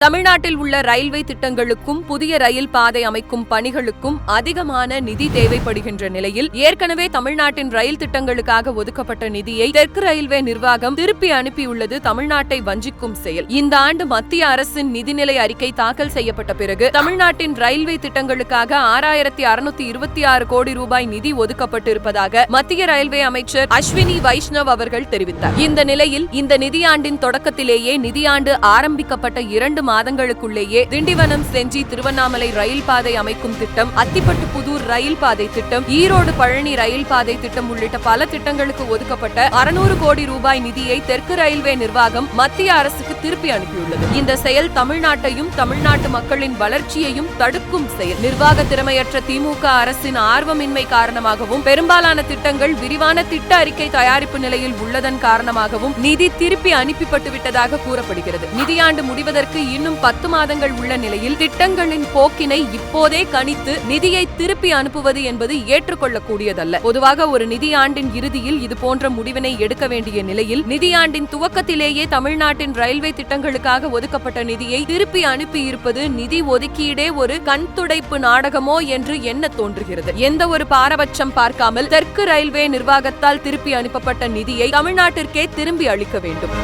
தமிழ்நாட்டில் உள்ள ரயில்வே திட்டங்களுக்கும் புதிய ரயில் பாதை அமைக்கும் பணிகளுக்கும் அதிகமான நிதி தேவைப்படுகின்ற நிலையில் ஏற்கனவே தமிழ்நாட்டின் ரயில் திட்டங்களுக்காக ஒதுக்கப்பட்ட நிதியை தெற்கு ரயில்வே நிர்வாகம் திருப்பி அனுப்பியுள்ளது தமிழ்நாட்டை வஞ்சிக்கும் செயல். இந்த ஆண்டு மத்திய அரசின் நிதிநிலை அறிக்கை தாக்கல் செய்யப்பட்ட பிறகு தமிழ்நாட்டின் ரயில்வே திட்டங்களுக்காக ஆறாயிரத்தி அறுநூத்தி இருபத்தி ஆறு கோடி ரூபாய் நிதி ஒதுக்கப்பட்டு இருப்பதாக மத்திய ரயில்வே அமைச்சர் அஸ்வினி வைஷ்ணவ் அவர்கள் தெரிவித்தார். இந்த நிலையில் இந்த நிதியாண்டின் தொடக்கத்திலேயே நிதியாண்டு ஆரம்பிக்கப்பட்ட இரண்டு மாதங்களுக்குள்ளேயே திண்டிவனம் செஞ்சி திருவண்ணாமலை ரயில் பாதை அமைக்கும் திட்டம் அத்திப்பட்டு புதூர் ரயில் பாதை திட்டம் ஈரோடு பழனி ரயில் பாதை திட்டம் உள்ளிட்ட பல திட்டங்களுக்கு ஒதுக்கப்பட்ட அறுநூறு கோடி ரூபாய் நிதியை தெற்கு ரயில்வே நிர்வாகம் மத்திய அரசுக்கு திருப்பி அனுப்பியுள்ளது. இந்த செயல் தமிழ்நாட்டையும் தமிழ்நாட்டு மக்களின் வளர்ச்சியையும் தடுக்கும் செயல். நிர்வாக திறமையற்ற திமுக அரசின் ஆர்வமின்மை காரணமாகவும் பெரும்பாலான திட்டங்கள் விரிவான திட்ட அறிக்கை தயாரிப்பு நிலையில் உள்ளதன் காரணமாகவும் நிதி திருப்பி அனுப்பப்பட்டு விட்டதாக கூறப்படுகிறது. நிதியாண்டு முடிவதற்கு இன்னும் பத்து மாதங்கள் உள்ள நிலையில் திட்டங்களின் போக்கினை இப்போதே கணித்து நிதியை திருப்பி அனுப்புவது என்பது ஏற்றுக்கொள்ளக்கூடியதல்ல. பொதுவாக ஒரு நிதியாண்டின் இறுதியில் இது போன்ற முடிவினை எடுக்க வேண்டிய நிலையில் நிதியாண்டின் துவக்கத்திலேயே தமிழ்நாட்டின் ரயில்வே திட்டங்களுக்காக ஒதுக்கப்பட்ட நிதியை திருப்பி அனுப்பி இருப்பது நிதி ஒதுக்கீடே ஒரு கண் துடைப்பு நாடகமோ என்று எண்ண தோன்றுகிறது. எந்த ஒரு பாரபட்சம் பார்க்காமல் தெற்கு ரயில்வே நிர்வாகத்தால் திருப்பி அனுப்பப்பட்ட நிதியை தமிழ்நாட்டிற்கே திரும்பி அளிக்க வேண்டும்.